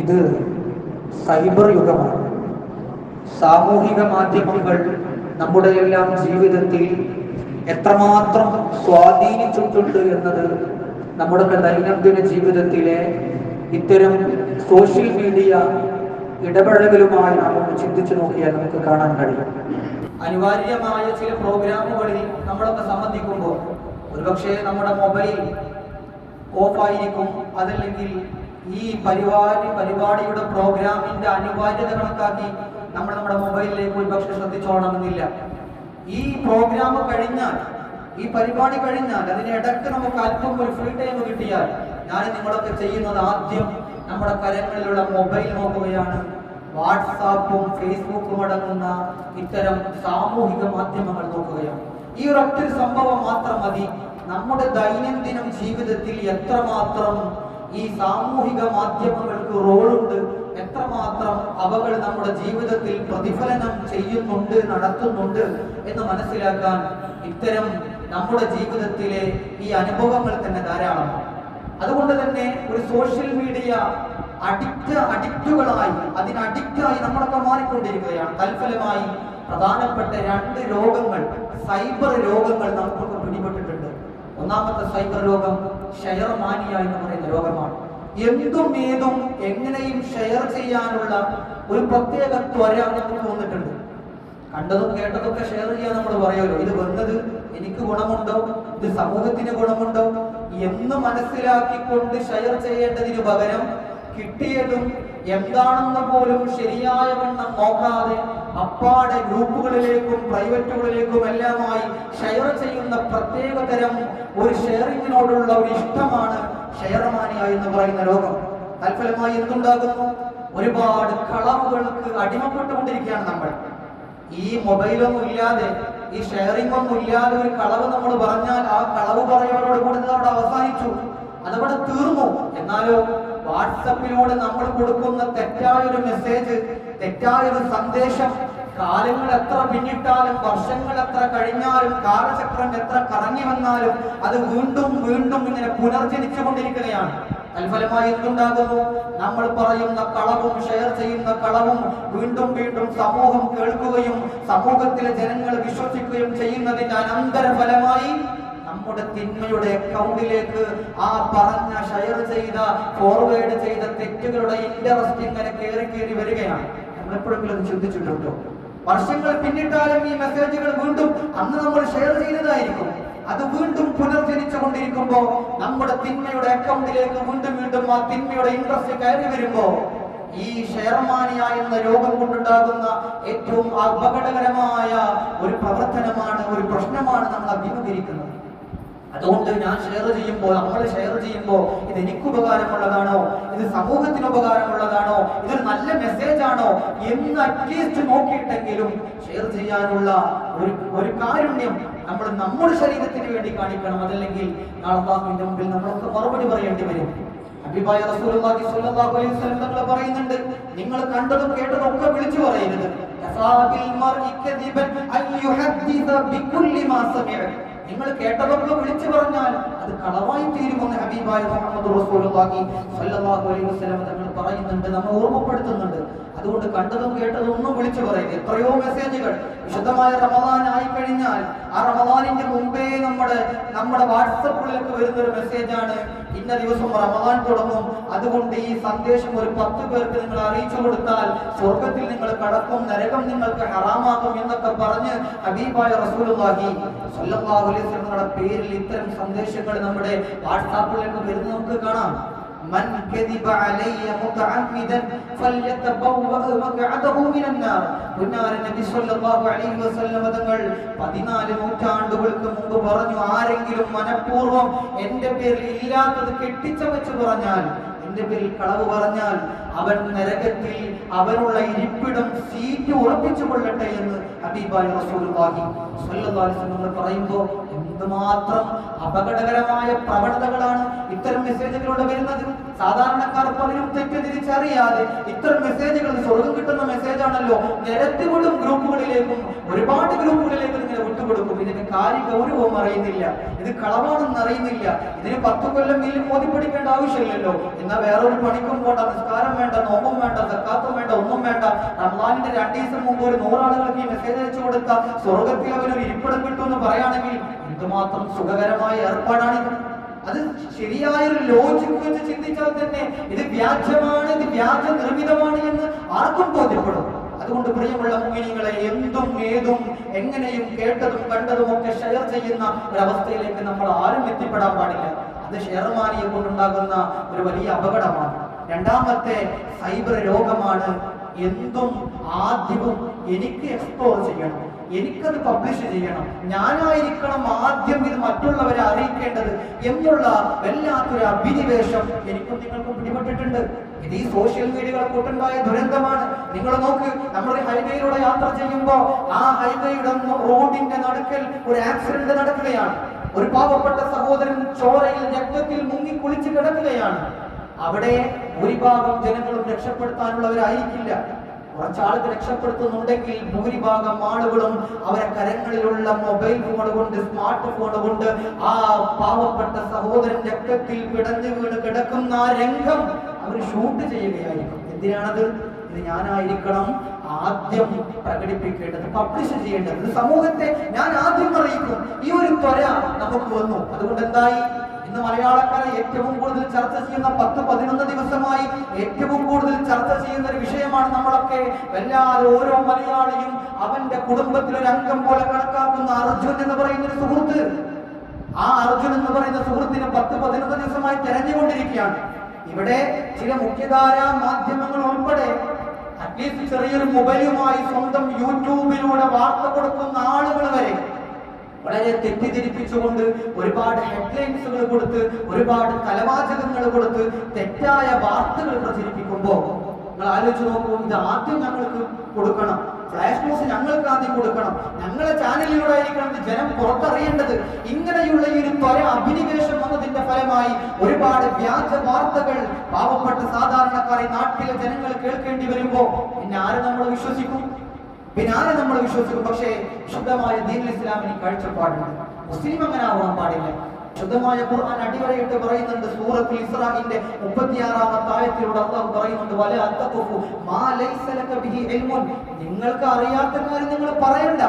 ഇത് സൈബർ യുഗമാണ്. സാമൂഹിക മാധ്യമങ്ങൾ നമ്മുടെ എല്ലാം ജീവിതത്തിൽ എത്രമാത്രം സ്വാധീനിച്ചിട്ടുണ്ട് എന്നത് നമ്മുടെ ദൈനംദിന ജീവിതത്തിലെ ഇത്തരം സോഷ്യൽ മീഡിയ ഇടപഴകലുമായി നാം ചിന്തിച്ചു നോക്കിയാൽ നമുക്ക് കാണാൻ കഴിയും. അനിവാര്യമായ ചില പ്രോഗ്രാമുകളിൽ നമ്മളൊക്കെ സംബന്ധിക്കുമ്പോൾ ഒരുപക്ഷെ നമ്മുടെ മൊബൈൽ ഓഫായിരിക്കും അതല്ലെങ്കിൽ ഈ പരിപാടി പരിപാടിയുടെ പ്രോഗ്രാമിന്റെ അനിവാര്യത കണക്കാക്കി നമ്മൾ നമ്മുടെ മൊബൈലിലേക്ക് ഒരുപക്ഷെ ശ്രദ്ധിച്ചോണമെന്നില്ല ഈ പ്രോഗ്രാം കഴിഞ്ഞാൽ ഈ പരിപാടി കഴിഞ്ഞാൽ അതിനിടയ്ക്ക് നമുക്ക് അല്പം ഒരു ഫ്രീ ടൈം കിട്ടിയാൽ ഞാൻ നിങ്ങളൊക്കെ ചെയ്യുന്നത് ആദ്യം നമ്മുടെ കരങ്ങളിലുള്ള മൊബൈൽ നോക്കുകയാണ്. വാട്സാപ്പും ഫേസ്ബുക്കും അടങ്ങുന്ന ഇത്തരം സാമൂഹിക മാധ്യമങ്ങൾ നോക്കുകയാണ്. ഈ ഒരൊറ്റ സംഭവം മാത്രം മതി. നമ്മുടെ ദൈനംദിനം ജീവിതത്തിൽ എത്രമാത്രം ഈ സാമൂഹിക മാധ്യമങ്ങൾക്ക് റോളുണ്ട്. എത്രമാത്രം അവകൾ നമ്മുടെ ജീവിതത്തിൽ പ്രതിഫലനം ചെയ്യുന്നുണ്ട് നടത്തുന്നുണ്ട് എന്ന് മനസ്സിലാക്കാൻ ഇത്തരം നമ്മുടെ ജീവിതത്തിലെ ഈ അനുഭവങ്ങൾ തന്നെ ധാരാളമാണ് അതുകൊണ്ട് തന്നെ ഒരു സോഷ്യൽ മീഡിയ അഡിക്റ്റ് അഡിക്റ്റുകളായി അതിന് അഡിക്റ്റായി നമ്മളൊക്കെ മാറിക്കൊണ്ടിരിക്കുകയാണ്. തൽഫലമായി പ്രധാനപ്പെട്ട രണ്ട് രോഗങ്ങൾ സൈബർ രോഗങ്ങൾ നമുക്കൊക്കെ പിടിപെട്ടിട്ടുണ്ട്. ഒന്നാമത്തെ സൈബർ രോഗം ഷെയർ മാനിയ എന്ന് പറയുന്ന രോഗമാണ് എന്തും ഏതും എങ്ങനെയും ഷെയർ ചെയ്യാനുള്ള ഒരു പ്രത്യേക ത്വര നമുക്ക് തോന്നിട്ടുണ്ട് കണ്ടതും കേട്ടതൊക്കെ ഷെയർ ചെയ്യാൻ നമ്മൾ പറയുമല്ലോ. ഇത് വന്നത് എനിക്ക് ഗുണമുണ്ടോ? ഇത് സമൂഹത്തിന് ഗുണമുണ്ടോ? എന്ന് മനസ്സിലാക്കിക്കൊണ്ട് ഷെയർ ചെയ്യേണ്ടതിന് പകരം കിട്ടിയതും എന്താണെന്ന് പോലും ശരിയായ വണ്ണം നോക്കാതെ അപ്പാടെ ഗ്രൂപ്പുകളിലേക്കും പ്രൈവറ്റുകളിലേക്കും എല്ലാമായി ഷെയർ ചെയ്യുന്ന പ്രത്യേക തരം ഒരു ഷെയറിങ്ങിനോടുള്ള ഒരു ഇഷ്ടമാണ് ഷെയർമാനിയ എന്ന് പറയുന്ന രോഗം തൽഫലമായി എന്തുണ്ടാകുന്നു? ഒരുപാട് കളവുകൾക്ക് അടിമപ്പെട്ടുകൊണ്ടിരിക്കുകയാണ് നമ്മൾ. ഈ മൊബൈലൊന്നും ഇല്ലാതെ ഈ ഷെയറിംഗ് ഒന്നും ഇല്ലാതെ ഒരു കളവ് നമ്മൾ പറഞ്ഞാൽ ആ കളവ് പറയുന്നവരോട് കൂടി അവിടെ അവസാനിച്ചു. അതവിടെ തീർന്നു. എന്നാലോ വാട്സപ്പിലൂടെ നമ്മൾ കൊടുക്കുന്ന തെറ്റായ ഒരു മെസ്സേജ് തെറ്റായ ഒരു സന്ദേശം കാലങ്ങൾ എത്ര പിന്നിട്ടാലും വർഷങ്ങൾ എത്ര കഴിഞ്ഞാലും കാലചക്രം എത്ര കറങ്ങി വന്നാലും അത് വീണ്ടും വീണ്ടും ഇങ്ങനെ പുനർജനിച്ചുകൊണ്ടിരിക്കുകയാണ്. തൽഫലമായി എന്തുണ്ടാകുന്നു? നമ്മൾ പറയുന്ന കളവും ഷെയർ ചെയ്യുന്ന കളവും വീണ്ടും വീണ്ടും സമൂഹം കേൾക്കുകയും സമൂഹത്തിലെ ജനങ്ങൾ വിശ്വസിക്കുകയും ചെയ്യുന്നതിന്റെ അനന്തരഫലമായി നമ്മുടെ തിന്മയുടെ അക്കൗണ്ടിലേക്ക് ആ പറഞ്ഞ ഷെയർ ചെയ്ത ഫോർവേഡ് ചെയ്ത തെറ്റുകളുടെ ഇന്ററസ്റ്റ് ഇങ്ങനെ കയറി കയറി വരികയാണ്. അത് ചിന്തിച്ചിട്ടുണ്ടോ? വർഷങ്ങൾ പിന്നിട്ടാലും ഈ മെസ്സേജുകൾ വീണ്ടും അന്ന് നമ്മൾ ഷെയർ ചെയ്തതായിരിക്കും. അത് വീണ്ടും പുനർജനിച്ചു കൊണ്ടിരിക്കുമ്പോ നമ്മുടെ തിന്മയുടെ അക്കൗണ്ടിലേക്ക് വീണ്ടും വീണ്ടും ആ തിന്മയുടെ ഇൻട്രസ്റ്റ് കയറി വരുമ്പോ ഈ ഷെയർമാനിയ എന്ന രോഗം കൊണ്ടുണ്ടാകുന്ന ഏറ്റവും അപകടകരമായ ഒരു പ്രവർത്തനമാണ് ഒരു പ്രശ്നമാണ് നമ്മൾ അഭിമുഖീകരിക്കുന്നത്. അതുകൊണ്ട് ഞാൻ ഷെയർ ചെയ്യുമ്പോൾ നമ്മൾ ഷെയർ ചെയ്യുമ്പോൾ ഇത് എനിക്ക് ഉപകാരമുള്ളതാണോ ഇത് സമൂഹത്തിന് ഉപകാരമുള്ളതാണോ എന്ന് അറ്റ്ലീസ്റ്റ് നോക്കിയിട്ടെങ്കിലും ഷെയർ ചെയ്യാനുള്ള ഒരു ഒരു കാരുണ്യം നമ്മൾ നമ്മുടെ ശരീരത്തിന് വേണ്ടി കാണിക്കണം. അതല്ലെങ്കിൽ നാളെ മുമ്പിൽ നമ്മളൊക്കെ മറുപടി പറയേണ്ടി വരും. ഹബീബായ റസൂലുള്ളാഹി സ്വല്ലല്ലാഹു അലൈഹി വസല്ലം പറയുന്നുണ്ട് നിങ്ങൾ കണ്ടതും കേട്ടതും ഒക്കെ വിളിച്ചു പറയരുത്. ബികുല്ലി മാ നിങ്ങൾ കേട്ടതൊക്കെ വിളിച്ചു പറഞ്ഞാൽ അത് കളവായി തീരുമെന്ന് ഹബീബായ മുഹമ്മദ് റസൂലുള്ളാഹി സ്വല്ലല്ലാഹു അലൈഹി വസല്ലം തങ്ങൾ പറയുന്നുണ്ട് നമ്മൾ ഓർമ്മപ്പെടുത്തുന്നുണ്ട്. അതുകൊണ്ട് കണ്ടതും കേട്ടതും ഒന്നും വിളിച്ചു പറയരുത് എത്രയോ മെസ്സേജുകൾ വിശുദ്ധമായ റമദാൻ ആയി കഴിഞ്ഞാൽ ആ റമദാനിന്റെ മുമ്പേ നമ്മുടെ നമ്മുടെ വാട്സപ്പുകളിലേക്ക് വരുന്ന ഒരു മെസ്സേജാണ് ഇന്ന ദിവസം റമദാൻ തുടങ്ങും. അതുകൊണ്ട് ഈ സന്ദേശം ഒരു പത്ത് പേർക്ക് നിങ്ങൾ അറിയിച്ചു കൊടുത്താൽ സ്വർഗത്തിൽ നിങ്ങൾ കടക്കും നരകം നിങ്ങൾക്ക് ഹറാമാകും എന്നൊക്കെ പറഞ്ഞ് ഹബീബായ റസൂലുള്ളാഹി സല്ലല്ലാഹു അലൈഹി വസല്ലം പേരിൽ ഇത്തരം സന്ദേശങ്ങൾ നമ്മുടെ വാട്സാപ്പിലേക്ക് വരുന്നത് നമുക്ക് കാണാം. من كذب علي متعمدا فليتبوأ مقعده من النار പുന്നാര നബി സല്ലല്ലാഹു അലൈഹി വസല്ലം തങ്ങൾ 14 നൂറ്റാണ്ടുകൾക്ക് മുമ്പ് പറഞ്ഞു ആരെങ്കിലും മനഃപൂർവ്വം എൻ്റെ പേരിൽ ഇല്ലാത്തത് കെട്ടിച്ചമച്ച് പറഞ്ഞാൽ എന്റെ പേരിൽ കളവ് പറഞ്ഞാൽ അവൻ നരകത്തിൽ അവനുള്ള ഇരിപ്പിടം സീറ്റ് ഉറപ്പിച്ചു കൊള്ളട്ടെ എന്ന് ഹബീബായ റസൂലുള്ളാഹി സ്വല്ലല്ലാഹു അലൈഹി വസല്ലം പറയുമ്പോൾ എന്തുമാത്രം അപകടകരമായ പ്രവണതകളാണ് ഇത്തരം മെസ്സേജുകളിലൂടെ വരുന്നത്? സാധാരണക്കാർ പലരും തെറ്റിദ്ധരിച്ച തിരിച്ചറിയാതെ ഇത്തരം മെസ്സേജുകൾ സ്വർഗം കിട്ടുന്ന മെസ്സേജ് ആണല്ലോ നിരത്തിവിടും ഗ്രൂപ്പുകളിലേക്കും ഒരുപാട് ഗ്രൂപ്പുകളിലേക്ക് ഇങ്ങനെ വിട്ടുകൊടുക്കും. ഇതിന് കാര്യ ഗൗരവവും അറിയുന്നില്ല. ഇത് കളവാണെന്ന് അറിയുന്നില്ല. ഇതിന് പത്ത് കൊല്ലം വീലും മോദി പഠിക്കേണ്ട ആവശ്യമില്ലല്ലോ. എന്നാൽ വേറൊരു പണിക്കും പോണ്ട നിസ്കാരം വേണ്ട നോമ്പും വേണ്ട സക്കാത്തും വേണ്ട ഒന്നും വേണ്ട. റംലാനിന്റെ രണ്ടു ദിവസം മുമ്പ് ഒരു നൂറാളുകൾക്ക് ഈ മെസ്സേജ് അയച്ചു കൊടുത്ത സ്വർഗത്തിൽ അവനൊരു ഇരിപ്പിടം കിട്ടുമെന്ന് പറയുകയാണെങ്കിൽ എന്തുമാത്രം സുഖകരമായ ഏർപ്പാടാണിത് അത് ശരിയായ ഒരു ലോജിക് വെച്ച് ചിന്തിച്ചാൽ തന്നെ ഇത് വ്യാജമാണ് ഇത് വ്യാജ നിർമ്മിതമാണ് എന്ന് ആർക്കും ബോധ്യപ്പെടും അതുകൊണ്ട് പ്രിയമുള്ള മുങ്ങിനികളെ എന്തും ഏതും എങ്ങനെയും കേട്ടതും കണ്ടതും ഒക്കെ ഷെയർ ചെയ്യുന്ന ഒരവസ്ഥയിലേക്ക് നമ്മൾ ആരും എത്തിപ്പെടാൻ പാടില്ല. അത് ഷെയർമാനിയെ കൊണ്ടുണ്ടാകുന്ന ഒരു വലിയ അപകടമാണ്. രണ്ടാമത്തെ സൈബർ രോഗമാണ്. എന്തും ആദ്യവും എനിക്ക് എക്സ്പ്ലോർ ചെയ്യണം. എനിക്കത് പബ്ലിഷ് ചെയ്യണം. ഞാനായിരിക്കണം ആദ്യം ഇത് മറ്റുള്ളവരെ അറിയിക്കേണ്ടത് എന്നുള്ള വല്ലാത്തൊരു അഭിനിവേശം എനിക്കും നിങ്ങൾക്കും പിടിപെട്ടിട്ടുണ്ട്. ഇത് ഈ സോഷ്യൽ മീഡിയകളെ കൂട്ടുണ്ടായ ദുരന്തമാണ്. നിങ്ങൾ നോക്ക് നമ്മൾ ഹൈവേയിലൂടെ യാത്ര ചെയ്യുമ്പോൾ ആ ഹൈവേയുടെ റോഡിന്റെ നടുക്കൽ ഒരു ആക്സിഡന്റ് നടക്കുകയാണ്. ഒരു പാവപ്പെട്ട സഹോദരൻ ചോരയിൽ രക്തത്തിൽ മുങ്ങി കുളിച്ച് കിടക്കുകയാണ്. അവിടെ ഭൂരിഭാഗം ജനങ്ങളും രക്ഷപ്പെടുത്താനുള്ളവരായിരിക്കില്ല. കുറച്ചാളുകൾ രക്ഷപ്പെടുത്തുന്നുണ്ടെങ്കിൽ ഭൂരിഭാഗം ആളുകളും അവരെ കരങ്ങളിലുള്ള മൊബൈൽ ഫോൺ കൊണ്ട് സ്മാർട്ട് ഫോൺ കൊണ്ട് ആ പാവപ്പെട്ട സഹോദരൻ രക്തത്തിൽ പിടഞ്ഞു വീണ് കിടക്കുന്ന ആ രംഗം അവർ ഷൂട്ട് ചെയ്യുകയായിരിക്കും. എന്തിനാണത്? ഇത് ഞാനായിരിക്കണം ആദ്യം പ്രകടിപ്പിക്കേണ്ടത് പബ്ലിഷ് ചെയ്യേണ്ടത്. സമൂഹത്തെ ഞാൻ ആദ്യം അറിയിക്കും. ഈ ഒരു ത്വര നമുക്ക് വന്നു. അതുകൊണ്ട് എന്തായി? ഇന്ന് മലയാളക്കാരെ ഏറ്റവും കൂടുതൽ ചർച്ച ചെയ്യുന്ന പത്ത് പതിനൊന്ന് ദിവസമായി ഏറ്റവും കൂടുതൽ ചർച്ച ചെയ്യുന്ന വിഷയമാണ് നമ്മളൊക്കെ. വല്ലാതെ ഓരോ മലയാളിയും അവന്റെ കുടുംബത്തിൽ ഒരു അംഗം പോലെ കണക്കാക്കുന്ന അർജുൻ എന്ന് പറയുന്ന ഒരു സുഹൃത്ത്. ആ അർജുൻ എന്ന് പറയുന്ന സുഹൃത്തിനെ പത്ത് പതിനൊന്ന് ദിവസമായി തെരഞ്ഞുകൊണ്ടിരിക്കുകയാണ്. ഇവിടെ ചില മുഖ്യധാര മാധ്യമങ്ങൾ ഉൾപ്പെടെ അറ്റ്ലീസ്റ്റ് ചെറിയൊരു മൊബൈലുമായി സ്വന്തം യൂട്യൂബിലൂടെ വാർത്ത കൊടുക്കുന്ന ആളുകൾ വരെ വളരെ തെറ്റിദ്ധരിപ്പിച്ചുകൊണ്ട് ഒരുപാട് ഹെഡ്ലൈൻസുകൾ കൊടുത്ത് ഒരുപാട് തലവാചകങ്ങൾ കൊടുത്ത് തെറ്റായ വാർത്തകൾ പ്രചരിപ്പിക്കുമ്പോൾ നിങ്ങൾ ആലോചിച്ച് നോക്കൂ ഇത് ആദ്യം ഞങ്ങൾക്ക് കൊടുക്കണം. ഫ്ലാഷ് ന്യൂസ് ഞങ്ങൾക്ക് ആദ്യം കൊടുക്കണം. ഞങ്ങളെ ചാനലിലൂടെ ആയിരിക്കണം ജനം പുറത്തറിയേണ്ടത്. ഇങ്ങനെയുള്ള ഈ ഒരു ത്വര അഭിനിവേശം വന്നതിന്റെ ഫലമായി ഒരുപാട് വ്യാജ വാർത്തകൾ പാവപ്പെട്ട സാധാരണക്കാരെ നാട്ടിലെ ജനങ്ങൾ കേൾക്കേണ്ടി വരുമ്പോ പിന്നെ ആരെ നമ്മൾ വിശ്വസിക്കും? പിന്നെ ആരെ നമ്മൾ വിശ്വസിക്കും? പക്ഷേ ശുദ്ധമായ ദീൻ ഇസ്ലാമിന് കാഴ്ചപ്പാടുണ്ട്. മുസ്ലിം അങ്ങനെ ആവാൻ പാടില്ല. ശുദ്ധമായ ഖുർആൻ അടിവരയിട്ട് പറയുന്നുണ്ട് സൂറത്തുൽ ഇസ്രാഇന്റെ 36ാമത്തെ ആയത്തിലൂടെ അള്ളാഹു പറയുന്നുണ്ട് വല അത്തഖഫു മാ ലൈസ ലക ബിഹി ഇൽമുൻ. നിങ്ങൾക്ക് അറിയാത്ത കാര്യം നിങ്ങൾ പറയണ്ട.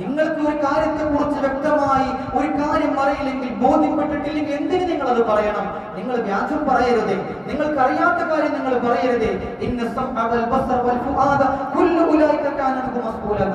നിങ്ങൾക്ക് ഒരു കാര്യത്തെ കുറിച്ച് വ്യക്തമായി ഒരു കാര്യം അറിയില്ലെങ്കിൽ ബോധ്യപ്പെട്ടിട്ടില്ലെങ്കിൽ എന്തിന് നിങ്ങൾ അത് പറയണം? നിങ്ങൾ വ്യാജം പറയരുത്. നിങ്ങൾക്ക് അറിയാത്ത കാര്യം നിങ്ങൾ പറയരുത്.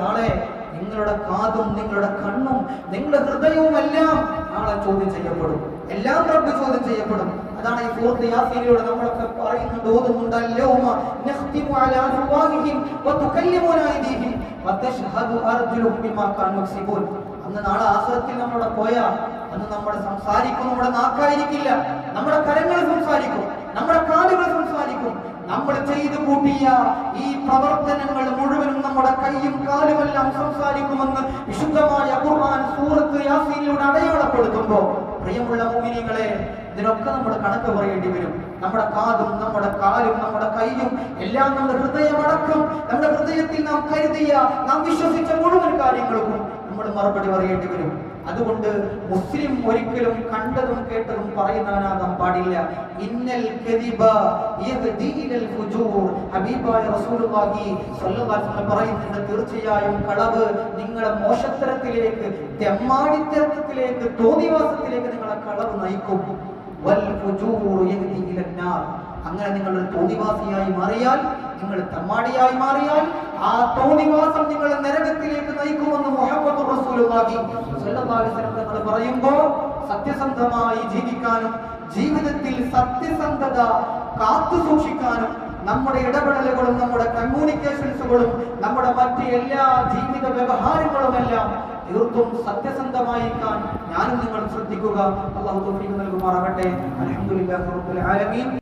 നാളെ നിങ്ങളുടെ കാതും നിങ്ങളുടെ കണ്ണും നിങ്ങളുടെ ഹൃദയവും എല്ലാം നാളെ ചോദ്യം ചെയ്യപ്പെടും. എല്ലാം റബ്ബ് ചോദ്യം ചെയ്യപ്പെടും. അതാണ് ഈ സൂറത്ത് യാസീനിലൂടെ നമ്മളൊക്കെ പറയുന്നുണ്ട് ഓതുന്നുണ്ട് അല്ലൗമ നഖ്തിമു അലാ അഫ്വാഹിഹിം വതുകല്ലിമു ഐദീഹിം വതശ്ഹദു അർജുലുഹും ബിമാ കാനൂ യക്സിബൂൻ. അന്ന് നാളെ ആഖിറത്തിൽ നമ്മളെ പോയ അന്ന് നമ്മുടെ സംസാരിക്കും നമ്മുടെ നാക്കായിരിക്കില്ല. നമ്മുടെ കരങ്ങൾ സംസാരിക്കും നമ്മുടെ കാലുകൾ സംസാരിക്കും. നമ്മൾ ചെയ്തു കൂട്ടിയ ഈ പ്രവർത്തനങ്ങൾ കൈയും കാലുമെല്ലാം സംസാരിക്കുമെന്ന് വിശുദ്ധമായ ഖുർആൻ സൂറത്ത് യാസീനിലൂടെ അടയാളപ്പെടുത്തുമ്പോൾ പ്രിയമുള്ള മോഹിനികളെ ഇതിനൊക്കെ നമ്മൾ കണക്ക് പറയേണ്ടി വരും. നമ്മുടെ കാതും നമ്മുടെ കാലും നമ്മുടെ കൈയും എല്ലാം നമ്മുടെ ഹൃദയമടക്കം നമ്മുടെ ഹൃദയത്തിൽ നാം കരുതിയ നാം വിശ്വസിച്ച മുഴുവൻ മറുപടി പറയേണ്ടി വരും. അതുകൊണ്ട് മുസ്ലിം ഒരിക്കലും കണ്ടതും കേട്ടതും പറയുന്നവനാകാൻ പാടില്ല. ഇന്നൽ പറയുന്നുണ്ട് തീർച്ചയായും കളവ് നിങ്ങളെ മോശത്തരത്തിലേക്ക് തെമ്മാടിത്തരത്തിലേക്ക് തോന്നിവാസത്തിലേക്ക് നിങ്ങളെ കളവ് നയിക്കും. അങ്ങനെ നിങ്ങൾ ഒരു തോന്നിവാസിയായി മാറിയാൽ നിങ്ങൾ തമ്മാടിയായി മാറിയാൽ ആ തോന്നിവാസം നിങ്ങളെ നരകത്തിലേക്ക് നയിക്കുമെന്ന് മുഹമ്മദ് റസൂലുള്ളാഹി സ്വല്ലല്ലാഹു അലൈഹി വസല്ലം തങ്ങൾ പറയുമ്പോൾ സത്യസന്ധമായി ജീവിക്കാനും ജീവിതത്തിൽ സത്യസന്ധത കാത്തു സൂക്ഷിക്കാനും നമ്മുടെ ഇടപെടലുകളും നമ്മുടെ കമ്മ്യൂണിക്കേഷൻസുകളും നമ്മുടെ മറ്റ് എല്ലാ ജീവിത വ്യവഹാരങ്ങളുമെല്ലാം തീർത്തും സത്യസന്ധമായിരിക്കാൻ ഞാനും നിങ്ങൾ ശ്രദ്ധിക്കുക. അള്ളാഹു തൗഫീഖ് നൽകുമാറാകട്ടെ. അൽഹംദുലില്ലാഹി റബ്ബിൽ ആലമീൻ.